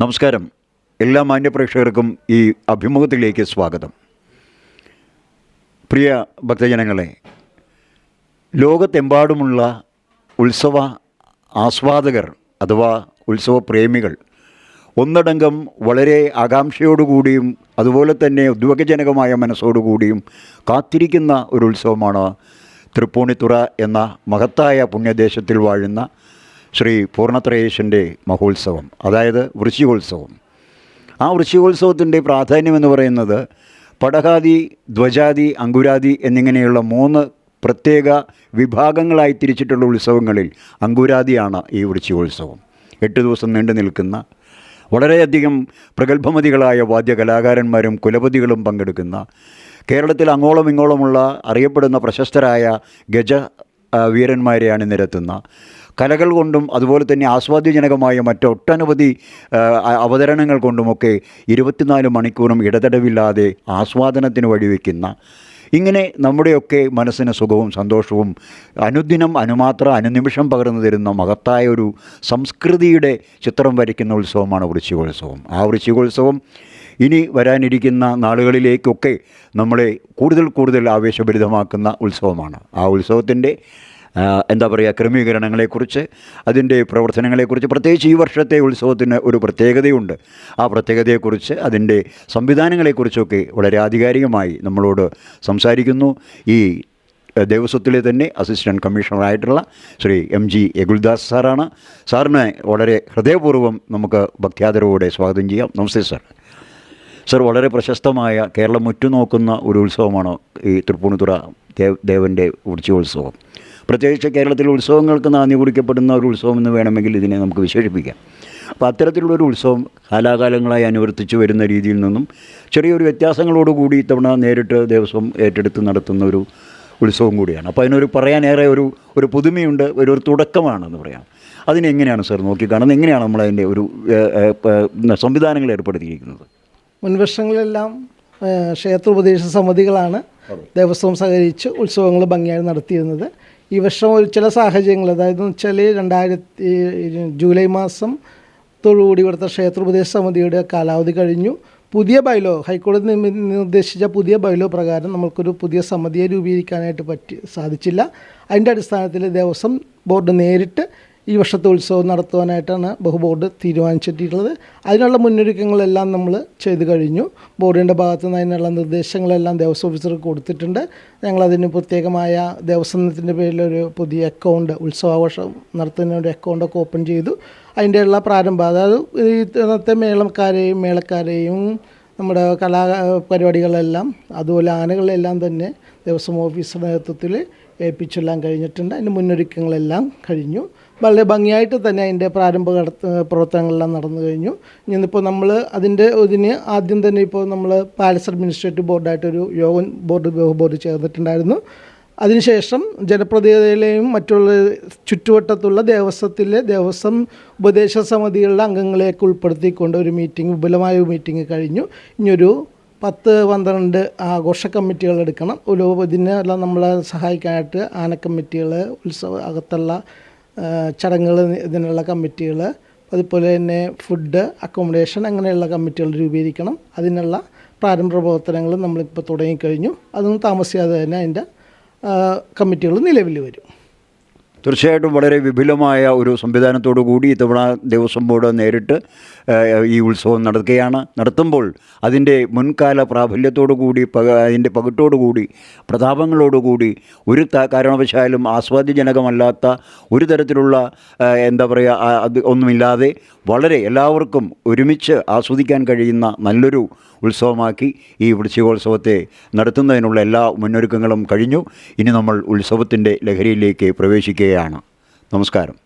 നമസ്കാരം. എല്ലാ മാന്യപ്രേക്ഷകർക്കും ഈ അഭിമുഖത്തിലേക്ക് സ്വാഗതം. പ്രിയ ഭക്തജനങ്ങളെ ലോകത്തെമ്പാടുമുള്ള ഉത്സവ ആസ്വാദകർ അഥവാ ഉത്സവ പ്രേമികൾ ഒന്നടങ്കം വളരെ ആകാംക്ഷയോടുകൂടിയും അതുപോലെ തന്നെ ഉദ്വേഗജനകമായ മനസ്സോടുകൂടിയും കാത്തിരിക്കുന്ന ഒരു ഉത്സവമാണ് തൃപ്പൂണിത്തുറ എന്ന മഹത്തായ പുണ്യദേശത്തിൽ വാഴുന്ന ശ്രീ പൂർണത്രയേശന്റെ മഹോത്സവം അതായത് വൃശ്ചികോത്സവം. ആ വൃശ്ചികോത്സവത്തിന്റെ പ്രാധാന്യം എന്ന് പറയുന്നത് പടകാതി ധ്വജാതി അങ്കുരാതി എന്നിങ്ങനെയുള്ള മൂന്ന് പ്രത്യേക വിഭാഗങ്ങളായി തിരിച്ചിട്ടുള്ള ഉത്സവങ്ങളിൽ അങ്കുരാതിയാണ് ഈ വൃശ്ചികോത്സവം. എട്ട് ദിവസം നീണ്ടു നിൽക്കുന്ന വളരെയധികം പ്രഗത്ഭമതികളായ വാദ്യകലാകാരന്മാരും കുലപതികളും പങ്കെടുക്കുന്ന കേരളത്തിൽ അങ്ങോളം ഇങ്ങോളമുള്ള അറിയപ്പെടുന്ന പ്രശസ്തരായ ഗജ വീരന്മാരെയാണ് നിരത്തുന്ന കലകൾ കൊണ്ടും അതുപോലെ തന്നെ ആസ്വാദ്യജനകമായ മറ്റൊട്ടനവധി അവതരണങ്ങൾ കൊണ്ടുമൊക്കെ ഇരുപത്തിനാല് മണിക്കൂറും ഇടതടവില്ലാതെ ആസ്വാദനത്തിന് വഴിവെക്കുന്ന ഇങ്ങനെ നമ്മുടെയൊക്കെ മനസ്സിന് സുഖവും സന്തോഷവും അനുദിനം അനുമാത്ര അനുനിമിഷം പകർന്നു തരുന്ന മഹത്തായ ഒരു സംസ്കൃതിയുടെ ചിത്രം വരയ്ക്കുന്ന ഉത്സവമാണ് വൃശ്ചികോത്സവം. ആ വൃശ്ചികോത്സവം ഇനി വരാനിരിക്കുന്ന നാളുകളിലേക്കൊക്കെ നമ്മളെ കൂടുതൽ കൂടുതൽ ആവേശഭരിതമാക്കുന്ന ഉത്സവമാണ്. ആ ഉത്സവത്തിന്റെ എന്താ പറയുക ക്രമീകരണങ്ങളെക്കുറിച്ച് അതിന്റെ പ്രവർത്തനങ്ങളെക്കുറിച്ച് പ്രത്യേകിച്ച് ഈ വർഷത്തെ ഉത്സവത്തിന് ഒരു പ്രത്യേകതയുണ്ട്. ആ പ്രത്യേകതയെക്കുറിച്ച് അതിന്റെ സംവിധാനങ്ങളെക്കുറിച്ചൊക്കെ വളരെ ആധികാരികമായി നമ്മളോട് സംസാരിക്കുന്നു. ഈ ദേവസ്വത്തിലെ തന്നെ അസിസ്റ്റന്റ് കമ്മീഷണറായിട്ടുള്ള ശ്രീ എം ജി യഗുൽദാസ് സാറാണ്. സാറിനെ വളരെ ഹൃദയപൂർവം നമുക്ക് ഭക്ത്യാദരവോടെ സ്വാഗതം ചെയ്യാം. നമസ്തേ സാർ. സർ വളരെ പ്രശസ്തമായ കേരളം ഉറ്റുനോക്കുന്ന ഒരു ഉത്സവമാണ് ഈ തൃപ്പൂണിത്തുറ ദേവ് ദേവന്റെ ഉത്സവോത്സവം പ്രത്യേകിച്ച് കേരളത്തിലെ ഉത്സവങ്ങൾക്ക് നാന്ദി കുറിക്കപ്പെടുന്ന ഒരു ഉത്സവം എന്ന് വേണമെങ്കിൽ ഇതിനെ നമുക്ക് വിശേഷിപ്പിക്കാം. അപ്പോൾ അത്തരത്തിലുള്ളൊരു ഉത്സവം കാലാകാലങ്ങളായി അനുവർത്തിച്ചു വരുന്ന രീതിയിൽ നിന്നും ചെറിയൊരു വ്യത്യാസങ്ങളോടുകൂടി ഇത്തവണ നേരിട്ട് ദേവസ്വം ഏറ്റെടുത്ത് നടത്തുന്ന ഒരു ഉത്സവം കൂടിയാണ്. അപ്പോൾ അതിനൊരു പറയാനേറെ ഒരു ഒരു പുതുമയുണ്ട് ഒരു ഒരു തുടക്കമാണെന്ന് പറയാം. അതിനെങ്ങനെയാണ് സർ നോക്കിക്കാണുന്നത് എങ്ങനെയാണ് നമ്മളതിന്റെ ഒരു സംവിധാനങ്ങൾ ഏർപ്പെടുത്തിയിരിക്കുന്നത്? മുൻവർഷങ്ങളിലെല്ലാം ക്ഷേത്ര ക്ഷേത്രോപദേശ സമിതികളാണ് ദേവസ്വം സഹകരിച്ച് ഉത്സവങ്ങൾ ഭംഗിയായി നടത്തിയിരുന്നത്. ഈ വർഷം ഒരു ചില സാഹചര്യങ്ങൾ അതായത് വെച്ചാൽ രണ്ടായിരത്തി ജൂലൈ മാസം ത്തോടുകൂടി ഇവിടുത്തെ ക്ഷേത്രോപദേശ സമിതിയുടെ കാലാവധി കഴിഞ്ഞു. പുതിയ ബൈലോ ഹൈക്കോടതി നിർദ്ദേശിച്ച പുതിയ ബൈലോ പ്രകാരം നമുക്കൊരു പുതിയ സമിതിയെ രൂപീകരിക്കാനായിട്ട് പറ്റി സാധിച്ചില്ല. അതിന്റെ അടിസ്ഥാനത്തിൽ ദേവസ്വം ബോർഡ് നേരിട്ട് ഈ വർഷത്തെ ഉത്സവം നടത്തുവാനായിട്ടാണ് ബഹുബോർഡ് തീരുമാനിച്ചിട്ടുള്ളത്. അതിനുള്ള മുന്നൊരുക്കങ്ങളെല്ലാം നമ്മൾ ചെയ്തു കഴിഞ്ഞു. ബോർഡിന്റെ ഭാഗത്തു നിന്ന് അതിനുള്ള നിർദ്ദേശങ്ങളെല്ലാം ദേവസ്വം ഓഫീസർക്ക് കൊടുത്തിട്ടുണ്ട്. ഞങ്ങളതിന് പ്രത്യേകമായ ദേവസ്വത്തിന്റെ പേരിൽ ഒരു പുതിയ അക്കൗണ്ട് ഉത്സവാഘോഷം നടത്തുന്നതിന് ഒരു അക്കൗണ്ടൊക്കെ ഓപ്പൺ ചെയ്തു. അതിന്റെ ഉള്ള പ്രാരംഭം അതായത് ഇന്നത്തെ മേളക്കാരെയും മേളക്കാരെയും നമ്മുടെ കലാ പരിപാടികളെല്ലാം അതുപോലെ ആനകളെല്ലാം തന്നെ ദേവസ്വം ഓഫീസറുടെ നേതൃത്വത്തിൽ ഏൽപ്പിച്ചെല്ലാം കഴിഞ്ഞിട്ടുണ്ട്. അതിന്റെ മുന്നൊരുക്കങ്ങളെല്ലാം കഴിഞ്ഞു. വളരെ ഭംഗിയായിട്ട് തന്നെ അതിന്റെ പ്രാരംഭ പ്രവർത്തനങ്ങളെല്ലാം നടന്നു കഴിഞ്ഞു. ഇന്നിപ്പോൾ നമ്മൾ അതിന്റെ ഇതിന് ആദ്യം തന്നെ ഇപ്പോൾ നമ്മൾ പാലസ് അഡ്മിനിസ്ട്രേറ്റീവ് ബോർഡായിട്ടൊരു യോഗ ബോർഡ് ബോർഡ് ചേർന്നിട്ടുണ്ടായിരുന്നു. അതിനുശേഷം ജനപ്രതിനിധികളെയും മറ്റുള്ള ചുറ്റുവട്ടത്തുള്ള ദേവസ്വത്തിലെ ദേവസ്വം ഉപദേശ സമിതികളുടെ അംഗങ്ങളെയൊക്കെ ഉൾപ്പെടുത്തിക്കൊണ്ട് ഒരു മീറ്റിംഗ് വിപുലമായ മീറ്റിംഗ് കഴിഞ്ഞു. ഇനിയൊരു പത്ത് പന്ത്രണ്ട് ആഘോഷ കമ്മിറ്റികൾ എടുക്കണം. ഒരു ഇതിനെല്ലാം നമ്മളെ സഹായിക്കാനായിട്ട് ആന കമ്മിറ്റികൾ ഉത്സവ അകത്തുള്ള ചടങ്ങുകൾ ഇതിനുള്ള കമ്മിറ്റികൾ അതുപോലെ തന്നെ ഫുഡ് അക്കോമഡേഷൻ അങ്ങനെയുള്ള കമ്മിറ്റികൾ രൂപീകരിക്കണം. അതിനുള്ള പ്രാരംഭ പ്രവർത്തനങ്ങൾ നമ്മളിപ്പോൾ തുടങ്ങിക്കഴിഞ്ഞു. അതൊന്നും താമസിയാതെ തന്നെ അതിന്റെ കമ്മിറ്റികൾ നിലവിൽ വരും. തീർച്ചയായിട്ടും വളരെ വിപുലമായ ഒരു സംവിധാനത്തോടു കൂടി ഇത്തവണ ദേവസ്വം ബോർഡ് നേരിട്ട് ഈ ഉത്സവം നടത്തുകയാണ് നടത്തുമ്പോൾ അതിന്റെ മുൻകാല പ്രാബല്യത്തോടു കൂടി പക അതിന്റെ പകിട്ടോടുകൂടി പ്രതാപങ്ങളോടുകൂടി ഒരു കാരണവശാലും ആസ്വാദ്യജനകമല്ലാത്ത ഒരു തരത്തിലുള്ള എന്താ പറയുക അത് ഒന്നുമില്ലാതെ വളരെ എല്ലാവർക്കും ഒരുമിച്ച് ആസ്വദിക്കാൻ കഴിയുന്ന നല്ലൊരു ഉത്സവമാക്കി ഈ വൃശ്ചികോത്സവത്തെ നടത്തുന്നതിനുള്ള എല്ലാ മുന്നൊരുക്കങ്ങളും കഴിഞ്ഞു. ഇനി നമ്മൾ ഉത്സവത്തിന്റെ ലഹരിയിലേക്ക് പ്രവേശിക്കുകയാണ് നമസ്കാരം.